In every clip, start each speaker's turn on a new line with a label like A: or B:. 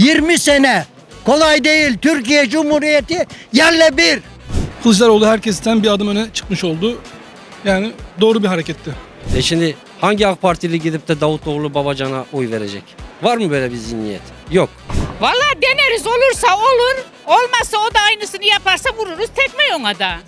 A: 20 sene. Kolay değil. Türkiye Cumhuriyeti yerle bir.
B: Kılıçdaroğlu herkesten bir adım öne çıkmış oldu. Yani doğru bir hareketti.
C: E şimdi hangi AK Partili gidip de Davutoğlu Babacan'a oy verecek? Var mı böyle bir zihniyet? Yok.
D: Vallahi deneriz olursa olur. Olmazsa o da aynısını yaparsa vururuz tekme ona da.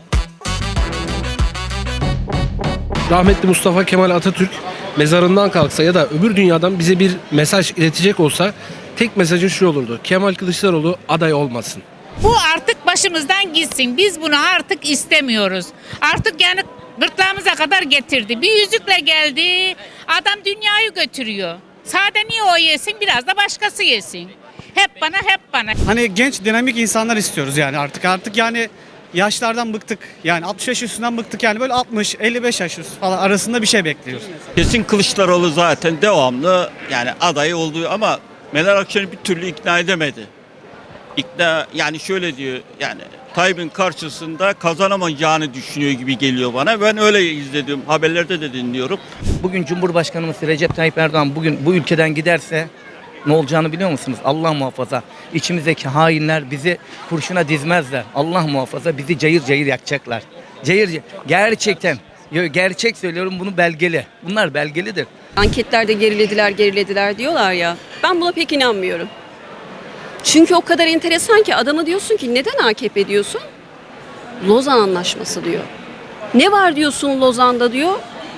E: rahmetli Mustafa Kemal Atatürk mezarından kalksa ya da öbür dünyadan bize bir mesaj iletecek olsa tek mesajın şu olurdu. Kemal Kılıçdaroğlu aday olmasın.
D: Bu artık başımızdan gitsin. Biz bunu artık istemiyoruz. Artık yani gırtlağımıza kadar getirdi. Bir yüzükle geldi. Adam dünyayı götürüyor. Sade niye o yesin biraz da başkası yesin. Hep bana hep bana.
F: Hani genç dinamik insanlar istiyoruz yani artık artık yani yaşlardan bıktık. Yani 60 yaş üstünden bıktık yani böyle 60 55 yaş üstü falan arasında bir şey bekliyoruz.
G: Kesin Kılıçdaroğlu zaten devamlı yani aday olduğu ama Meral Akşener'i bir türlü ikna edemedi. İkna yani şöyle diyor yani Tayyip'in karşısında kazanamayacağını düşünüyor gibi geliyor bana. Ben öyle izledim haberlerde de dinliyorum.
H: Bugün Cumhurbaşkanımız Recep Tayyip Erdoğan bugün bu ülkeden giderse ne olacağını biliyor musunuz? Allah muhafaza. İçimizdeki hainler bizi kurşuna dizmezler. Allah muhafaza bizi cayır cayır yakacaklar. Cayır cayır. Gerçekten. Gerçek söylüyorum bunu belgeli. Bunlar belgelidir.
I: Anketlerde gerilediler gerilediler diyorlar ya. Ben buna pek inanmıyorum. Çünkü o kadar enteresan ki adama diyorsun ki neden AKP diyorsun? Lozan Anlaşması diyor. Ne var diyorsun Lozan'da diyor?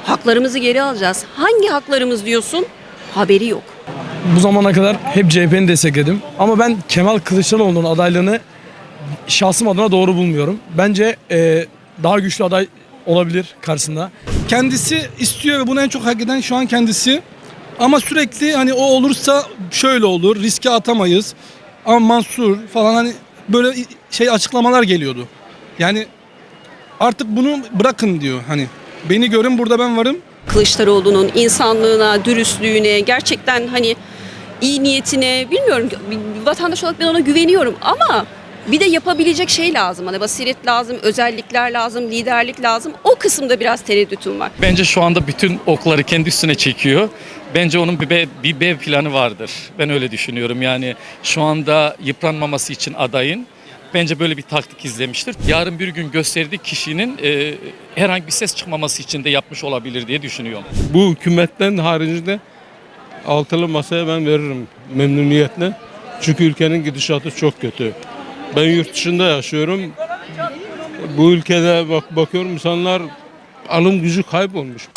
I: Haklarımızı geri alacağız. Hangi haklarımız diyorsun? Haberi yok.
B: Bu zamana kadar hep CHP'ni destekledim. Ama ben Kemal Kılıçdaroğlu'nun adaylığını şahsım adına doğru bulmuyorum. Bence e, daha güçlü aday olabilir karşısında. Kendisi istiyor ve bunu en çok hak eden şu an kendisi. Ama sürekli hani o olursa şöyle olur, riske atamayız. Ama Mansur falan hani böyle şey açıklamalar geliyordu. Yani artık bunu bırakın diyor hani. Beni görün burada ben varım.
I: Kılıçdaroğlu'nun insanlığına, dürüstlüğüne, gerçekten hani iyi niyetine bilmiyorum vatandaş olarak ben ona güveniyorum ama bir de yapabilecek şey lazım. Hani basiret lazım, özellikler lazım, liderlik lazım. O kısımda biraz tereddütüm var.
J: Bence şu anda bütün okları kendi üstüne çekiyor. Bence onun bir B, bir B planı vardır. Ben öyle düşünüyorum. Yani şu anda yıpranmaması için adayın bence böyle bir taktik izlemiştir. Yarın bir gün gösterdiği kişinin e, herhangi bir ses çıkmaması için de yapmış olabilir diye düşünüyorum.
K: Bu hükümetten haricinde altılı masaya ben veririm memnuniyetle. Çünkü ülkenin gidişatı çok kötü. Ben yurt dışında yaşıyorum. Bu ülkede bak bakıyorum insanlar alım gücü kaybolmuş.